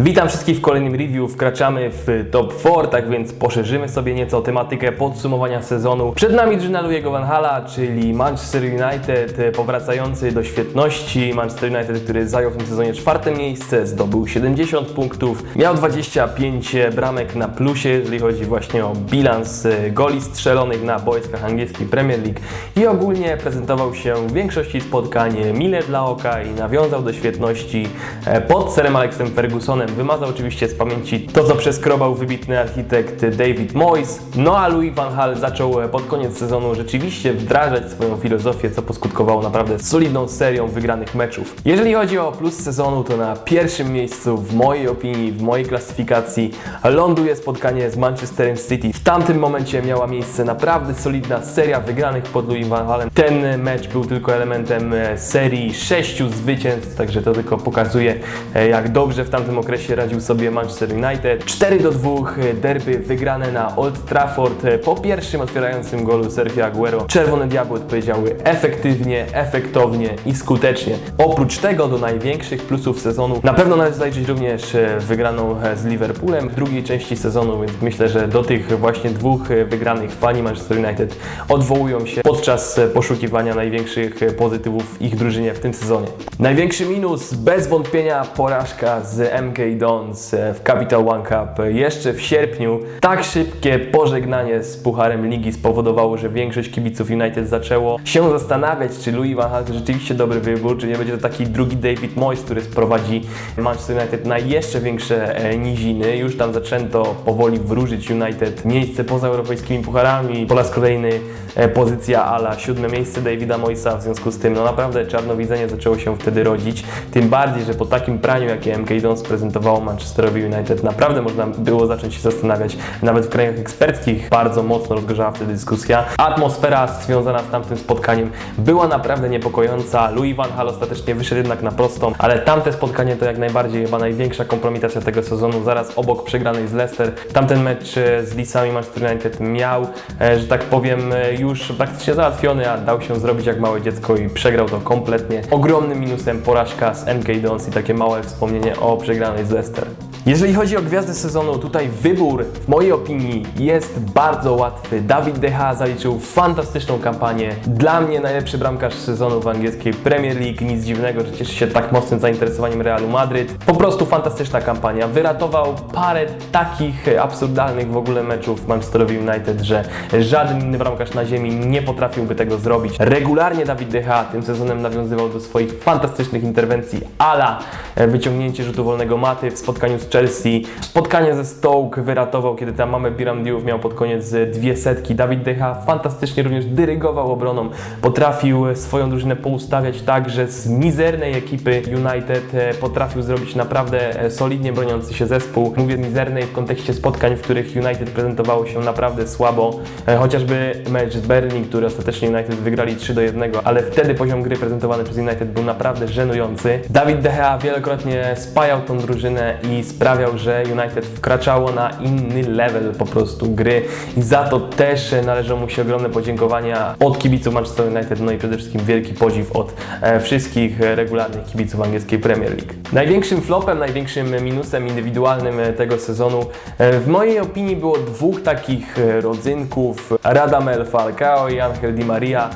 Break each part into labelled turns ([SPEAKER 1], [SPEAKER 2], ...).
[SPEAKER 1] Witam wszystkich w kolejnym review. Wkraczamy w top 4, tak więc poszerzymy sobie nieco tematykę podsumowania sezonu. Przed nami drużyna Louiego Van Hala, czyli Manchester United, powracający do świetności. Manchester United, który zajął w tym sezonie czwarte miejsce, zdobył 70 punktów, miał 25 bramek na plusie, jeżeli chodzi właśnie o bilans e, goli strzelonych na boiskach angielskiej Premier League i ogólnie prezentował się w większości spotkań mile dla oka i nawiązał do świetności e, pod serem Alexem Fergusonem. Wymazał oczywiście z pamięci to, co przeskrobał wybitny architekt David Moyes. No a Louis van Gaal zaczął e, pod koniec sezonu rzeczywiście wdrażać swoją filozofię, co poskutkowało naprawdę solidną serią wygranych meczów. Jeżeli chodzi o plus sezonu, to na pierwszym miejscu w mojej opinii, w mojej klasyfikacji ląduje spotkanie z Manchesterem City. W tamtym momencie miała miejsce naprawdę solidna seria wygranych pod Louis van Gaalem. Ten mecz był tylko elementem e, serii sześciu zwycięstw, także to tylko pokazuje, e, jak dobrze w tamtym okresie radził sobie Manchester United. 4 do 2 e, derby wygrane na Old Trafford e, po pierwszym otwierającym golu Sergio Aguero. Czerwone Diabły odpowiedziały efektywnie, efektownie i skutecznie. Oprócz tego do największych plusów sezonu na pewno należy zaliczyć również e, wygraną z Liverpoolem w drugiej części sezonu, więc myślę, że do tych właśnie dwóch wygranych fani Manchester United odwołują się podczas poszukiwania największych pozytywów w ich drużynie w tym sezonie. Największy minus bez wątpienia porażka z MK Dons e, w Capital One Cup jeszcze w sierpniu. Tak szybkie pożegnanie z Pucharem Ligi spowodowało, że większość kibiców United zaczęło się zastanawiać, czy Louis van Gaal to rzeczywiście dobry wybór, czy nie będzie to taki drugi David Moyes, który sprowadzi Manchester United na jeszcze większe e, niziny. Już tam zaczęto powoli wróżyć United miejsce poza europejskimi pucharami. Po raz kolejny e, pozycja ala siódme miejsce Davida Moyesa, w związku z tym no naprawdę czarnowidzenie zaczęło się wtedy rodzić. Tym bardziej, że po takim praniu, jakie MK Dons prezentowało Manchesterowi United, naprawdę można było zacząć się zastanawiać. Nawet w krajach eksperckich bardzo mocno rozgorzała wtedy dyskusja. Atmosfera związana z tamtym spotkaniem była naprawdę niepokojąca. Louis van Gaal ostatecznie wyszedł jednak na prostą, ale tamte spotkanie to jak najbardziej chyba największa kompromitacja tego sezonu, zaraz obok przegranej z Leicester. Tamten mecz e, z Lisami Manchester United miał, e, że tak powiem, e, już praktycznie załatwiony, a dał się zrobić jak małe dziecko i przegrał to kompletnie. Ogromnym minusem porażka z MK Dons i takie małe wspomnienie o przegranej z Leicester. Jeżeli chodzi o gwiazdę sezonu, tutaj wybór w mojej opinii jest bardzo łatwy. Dawid De Gea zaliczył fantastyczną kampanię. Dla mnie najlepszy bramkarz sezonu w angielskiej Premier League. Nic dziwnego, że cieszy się tak mocnym zainteresowaniem Realu Madryt. Po prostu fantastyczna kampania. Wyratował parę takich absurdalnych w ogóle meczów Manchesterowi United, że żaden inny bramkarz na ziemi nie potrafiłby tego zrobić. Regularnie Dawid De Gea tym sezonem nawiązywał do swoich fantastycznych interwencji ala wyciągnięcie rzutu wolnego maty w spotkaniu z Chelsea. Spotkanie ze Stoke wyratował, kiedy tam mamy Biram Diouf miał pod koniec dwie setki. Dawid De Gea fantastycznie również dyrygował obroną. Potrafił swoją drużynę poustawiać tak, że z mizernej ekipy United e, potrafił zrobić naprawdę e, solidnie broniący się zespół. Mówię mizernej w kontekście spotkań, w których United prezentowało się naprawdę słabo. E, Chociażby mecz z Berlin, który ostatecznie United wygrali 3 do 1, ale wtedy poziom gry prezentowany przez United był naprawdę żenujący. Dawid De Gea wielokrotnie spajał tą drużynę i sprawiał, że United wkraczało na inny level po prostu gry i za to też należą mu się ogromne podziękowania od kibiców Manchester United, no i przede wszystkim wielki podziw od e, wszystkich e, regularnych kibiców angielskiej Premier League. Największym flopem, największym minusem indywidualnym e, tego sezonu e, w mojej opinii było dwóch takich e, rodzynków, Radamel Falcao i Angel Di Maria.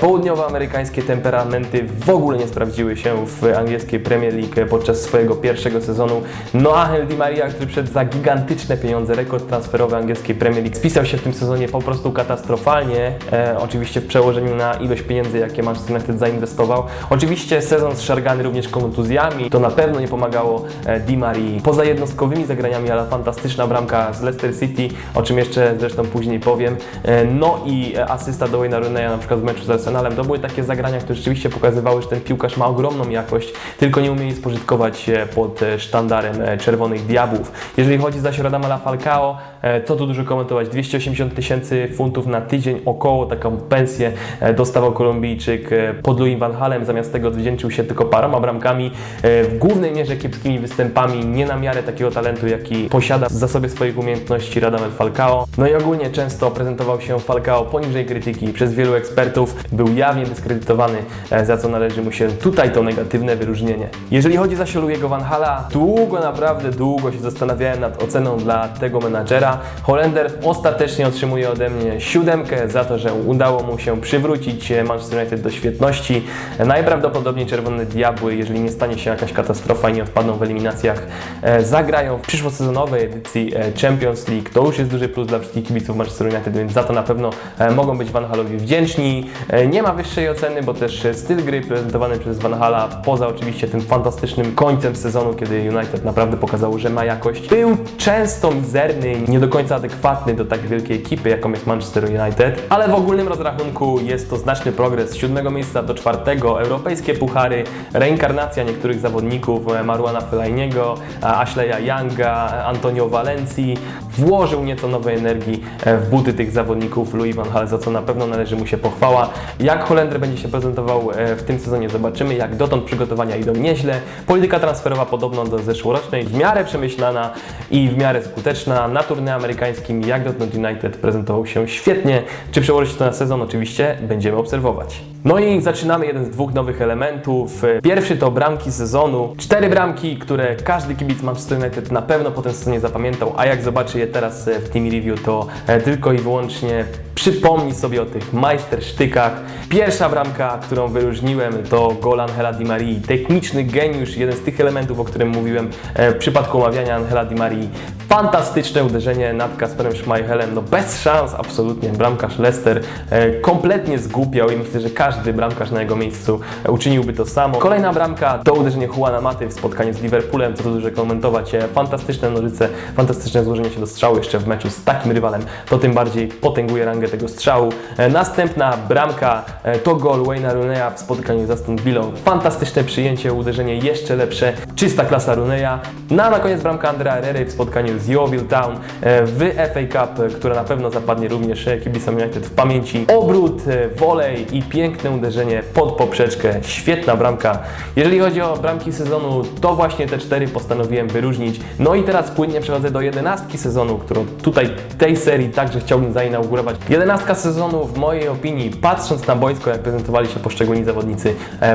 [SPEAKER 1] Południowoamerykańskie temperamenty w ogóle nie sprawdziły się w angielskiej Premier League podczas swojego pierwszego sezonu. No Angel Di Maria, który przed za gigantyczne pieniądze, rekord transferowy angielskiej Premier League, spisał się w tym sezonie po prostu katastrofalnie. E, oczywiście w przełożeniu na ilość pieniędzy, jakie Manchester United zainwestował. Oczywiście sezon zszargany również kontuzjami, to na pewno nie pomagało e, Di Marii. Poza jednostkowymi zagraniami, ale fantastyczna bramka z Leicester City, o czym jeszcze zresztą później powiem. E, no i e, asysta do Wayne'a Rooney'a na przykład w meczu z Arsenalem. To były takie zagrania, które rzeczywiście pokazywały, że ten piłkarz ma ogromną jakość, tylko nie umie jej spożytkować pod sztandarem Czerwonych Diabłów. Jeżeli chodzi zaś o Radamela Falcao, co tu dużo komentować, 280 tysięcy funtów na tydzień około taką pensję dostawał Kolumbijczyk pod Louis van Halem, zamiast tego odwdzięczył się tylko paroma bramkami w głównej mierze kiepskimi występami, nie na miarę takiego talentu, jaki posiada w zasobie swoich umiejętności Radamel Falcao. No i ogólnie często prezentował się Falcao poniżej krytyki przez wielu ekspertów, był jawnie dyskredytowany, e, za co należy mu się tutaj to negatywne wyróżnienie. Jeżeli chodzi zaś o Louiego Van Hala, długo, naprawdę długo się zastanawiałem nad oceną dla tego menadżera. Holender ostatecznie otrzymuje ode mnie siódemkę za to, że udało mu się przywrócić e, Manchester United do świetności. E, Najprawdopodobniej Czerwone Diabły, jeżeli nie stanie się jakaś katastrofa i nie odpadną w eliminacjach, e, zagrają w przyszłosezonowej edycji e, Champions League. To już jest duży plus dla wszystkich kibiców Manchester United, więc za to na pewno e, mogą być Van Halowi wdzięczni. Nie ma wyższej oceny, bo też styl gry prezentowany przez Van Hala, poza oczywiście tym fantastycznym końcem sezonu, kiedy United naprawdę pokazało, że ma jakość, był często mizerny, nie do końca adekwatny do tak wielkiej ekipy, jaką jest Manchester United, ale w ogólnym rozrachunku jest to znaczny progres. Z siódmego miejsca do czwartego, europejskie puchary, reinkarnacja niektórych zawodników, e, Maruana Fellainiego, e, Ashleya Younga, e, Antonio Valenci, włożył nieco nowej energii w buty tych zawodników Louis van Gaal, za co na pewno należy mu się pochwała. Jak Holender będzie się prezentował w tym sezonie zobaczymy, jak dotąd przygotowania idą nieźle. Polityka transferowa podobno do zeszłorocznej, w miarę przemyślana i w miarę skuteczna. Na turnie amerykańskim jak dotąd United prezentował się świetnie. Czy przełoży się to na sezon? Oczywiście będziemy obserwować. No i zaczynamy jeden z dwóch nowych elementów. Pierwszy to bramki sezonu. Cztery bramki, które każdy kibic Manchester United na pewno po tym sezonie zapamiętał, a jak zobaczy je teraz e, w Team Review, to e, tylko i wyłącznie przypomni sobie o tych majstersztykach. Pierwsza bramka, którą wyróżniłem, to gol Angela Di Marii. Techniczny geniusz, jeden z tych elementów, o którym mówiłem e, w przypadku omawiania Angela Di Marii. Fantastyczne uderzenie nad Kasperem Schmeichelem, no bez szans absolutnie. Bramkarz Leicester e, kompletnie zgłupiał i myślę, że każdy bramkarz na jego miejscu e, uczyniłby to samo. Kolejna bramka to uderzenie Juana Maty w spotkaniu z Liverpoolem, co tu dużo komentować. E, Fantastyczne nożyce, fantastyczne złożenie się do strzału jeszcze w meczu z takim rywalem. To tym bardziej potęguje rangę tego strzału. Następna bramka to gol Wayne'a Rooney'a w spotkaniu z Aston Villą. Fantastyczne przyjęcie, uderzenie jeszcze lepsze, czysta klasa Rooney'a. No a na koniec bramka Andrea Herrera w spotkaniu z Yeovil Town e, w FA Cup, która na pewno zapadnie również e, kibicom United w pamięci. Obrót, e, wolej i piękne uderzenie pod poprzeczkę. Świetna bramka. Jeżeli chodzi o bramki sezonu, to właśnie te cztery postanowiłem wyróżnić. No i teraz płynnie przechodzę do jedenastki sezonu, którą tutaj tej serii także chciałbym zainaugurować. Jedenastka sezonu w mojej opinii, patrząc na boisko, jak prezentowali się poszczególni zawodnicy,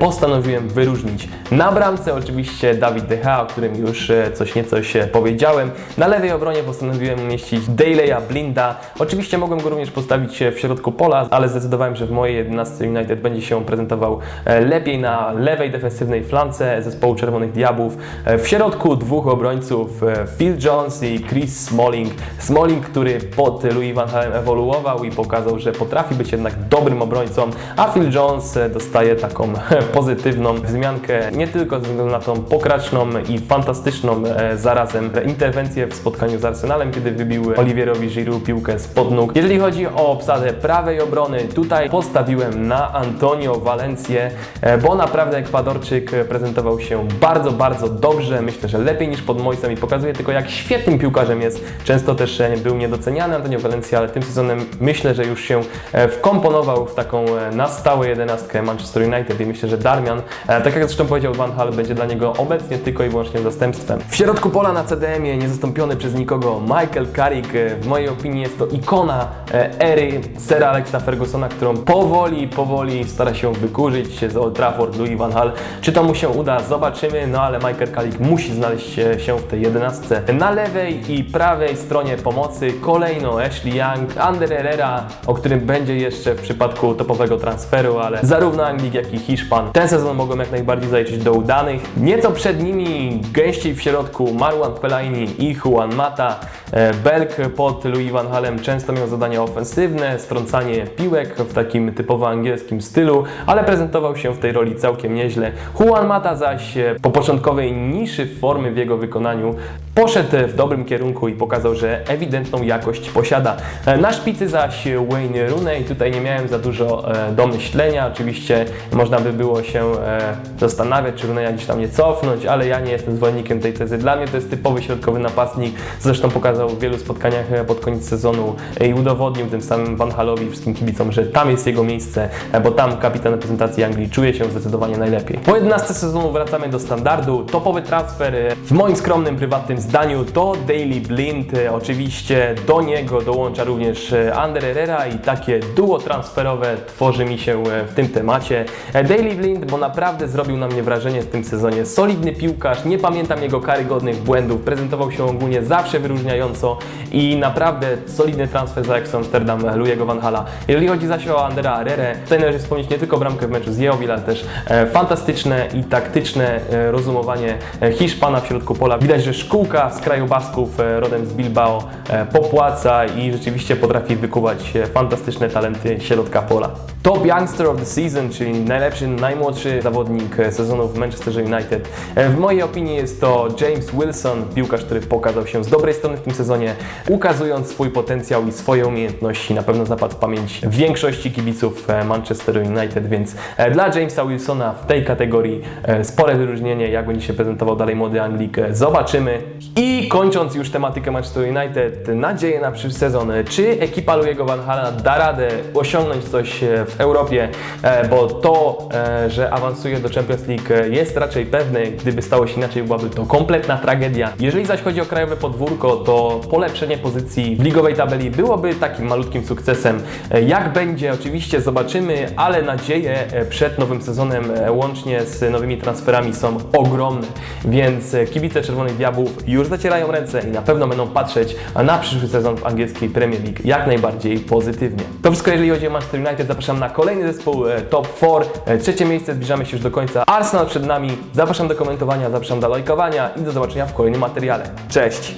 [SPEAKER 1] postanowiłem wyróżnić. Na bramce oczywiście Dawid De Gea, o którym już coś niecoś e, powiedziałem. Na lewej obronie postanowiłem umieścić Daleya Blinda. Oczywiście mogłem go również postawić e, w środku pola, ale zdecydowałem, że w mojej 11 United będzie się prezentował e, lepiej na lewej defensywnej flance zespołu Czerwonych Diabłów. E, W środku dwóch obrońców Phil Jones i Chris Smalling. Smalling, który pod Louis van ewoluował i pokazał, że potrafi być jednak dobrym obrońcą, a Phil Jones dostaje taką pozytywną wzmiankę nie tylko ze względu na tą pokraczną i fantastyczną zarazem interwencję w spotkaniu z Arsenalem, kiedy wybił Olivierowi Giroud piłkę spod nóg. Jeżeli chodzi o obsadę prawej obrony, tutaj postawiłem na Antonio Valencję, e, bo naprawdę Ekwadorczyk prezentował się bardzo, bardzo dobrze. Myślę, że lepiej niż pod Moisem i pokazuje tylko jak świetnym piłkarzem jest. Często też e, był niedoceniany Antonio Valencia, ale tym sezonem myślę, że już się e, wkomponował w taką na stałe jedenastkę Manchester United i myślę, że Darmian, tak jak zresztą powiedział Van Hal, będzie dla niego obecnie tylko i wyłącznie zastępstwem. W środku pola na CDM-ie niezastąpiony przez nikogo Michael Carrick. E, W mojej opinii jest to ikona e, ery Sera Alexa Fergusona, którą powoli, powoli stara się wykurzyć z Old Trafford Louis Van Hal. Czy to mu się uda? Zobaczymy, no ale Michael Carrick musi znaleźć się- się w tej jedenastce. Na lewej i prawej stronie pomocy kolejno Ashley Young, Ander Herrera, o którym będzie jeszcze w przypadku topowego transferu, ale zarówno Anglik, jak i Hiszpan ten sezon mogą jak najbardziej zaliczyć do udanych. Nieco przed nimi gęściej w środku Marwan Fellaini i Juan Mata. E, Belk pod Louis Van Halem często miał zadania ofensywne, strącanie piłek w takim typowo angielskim stylu, ale prezentował się w tej roli całkiem nieźle. Juan Mata zaś e, po początkowej niszy formy w jego wykonaniu poszedł w dobrym kierunku i pokazał, że ewidentną jakość posiada. E, Na szpicy zaś Wayne Rooney, tutaj nie miałem za dużo e, do myślenia, oczywiście można by było się e, zastanawiać, czy Rooney'a gdzieś tam nie cofnąć, ale ja nie jestem zwolennikiem tej tezy. Dla mnie to jest typowy środkowy napastnik, zresztą pokazał w wielu spotkaniach e, pod koniec sezonu e, i udowodnił tym samym Van Halowi i wszystkim kibicom, że tam jest jego miejsce, e, bo tam kapitan reprezentacji Anglii czuje się zdecydowanie najlepiej. Po 11 sezonu wracamy do standardu. Topowy transfer e, w moim skromnym, prywatnym zdaniu to Daily Blind. E, Oczywiście do niego dołącza również e, Ander Herrera i takie duo transferowe tworzy mi się e, w tym temacie. Daily Blind, bo naprawdę zrobił na mnie wrażenie w tym sezonie. Solidny piłkarz, nie pamiętam jego karygodnych błędów, prezentował się ogólnie zawsze wyróżniająco i naprawdę solidny transfer za Ajax Amsterdam Louiego Van Hala. Jeżeli chodzi zaś o Andera Herrera, tutaj należy wspomnieć nie tylko bramkę w meczu z Yeovil, ale też fantastyczne i taktyczne rozumowanie Hiszpana w środku pola. Widać, że szkółka z kraju Basków, e, rodem z Bilbao, e, popłaca i rzeczywiście potrafi wykuwać e, fantastyczne talenty środka pola. Top Youngster of the Season, czyli najlepszy, najmłodszy zawodnik sezonu w Manchester United. W mojej opinii jest to James Wilson, piłkarz, który pokazał się z dobrej strony w tym sezonie, ukazując swój potencjał i swoje umiejętności. Na pewno zapadł w pamięć większości kibiców Manchester United, więc dla Jamesa Wilsona w tej kategorii spore wyróżnienie, jak będzie się prezentował dalej młody Anglik, zobaczymy. I kończąc już tematykę Manchester United, nadzieję na przyszły sezon. Czy ekipa Louiego Van Hala da radę osiągnąć coś e, w Europie, E, bo to, e, że awansuje do Champions League jest raczej pewne. Gdyby stało się inaczej, byłaby to kompletna tragedia. Jeżeli zaś chodzi o krajowe podwórko, to polepszenie pozycji w ligowej tabeli byłoby takim malutkim sukcesem. Jak będzie, oczywiście zobaczymy, ale nadzieje przed nowym sezonem, łącznie z nowymi transferami, są ogromne. Więc kibice Czerwonych Diabłów już zacierają ręce i na pewno będą patrzeć na przyszły sezon w angielskiej Premier League jak najbardziej pozytywnie. To wszystko, jeżeli chodzi o Manchester United. Zapraszam na kolejny zespół e, Top 4. E, Trzecie miejsce, zbliżamy się już do końca. Arsenal przed nami. Zapraszam do komentowania, zapraszam do lajkowania i do zobaczenia w kolejnym materiale. Cześć!